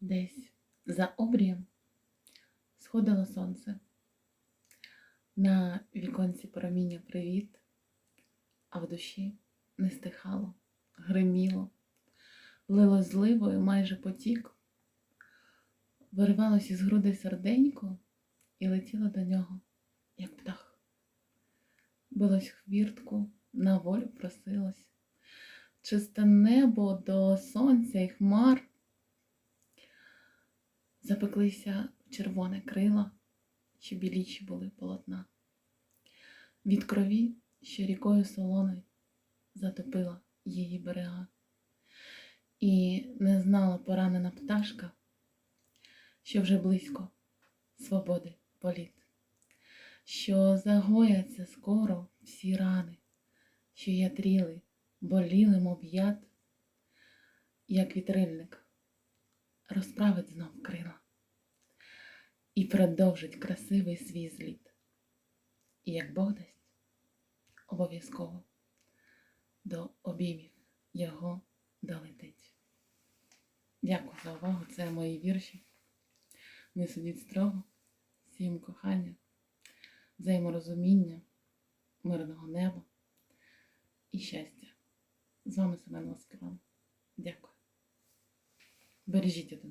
Десь за обрієм сходило сонце. На віконці проміння привіт, а в душі не стихало, гриміло, лило зливою майже потік, виривалось із груди серденько і летіло до нього, як птах. Билось хвіртку, на волю просилось, чисте небо до сонця і хмар запеклися червоне крила, що біліші були полотна. Від крові, що рікою солоною затопила її берега. І не знала поранена пташка, що вже близько свободи політ, що загояться скоро всі рани, що ятріли, боліли, мов як вітрильник розправить знов крила і продовжить красивий свій зліт. І як Бог дасть, обов'язково до обіймів його долетить. Дякую за увагу. Це мої вірші. Не судіть строго, всім кохання, взаєморозуміння, мирного неба і щастя. З вами Семен Ласкалан. Дякую. Бережіть один.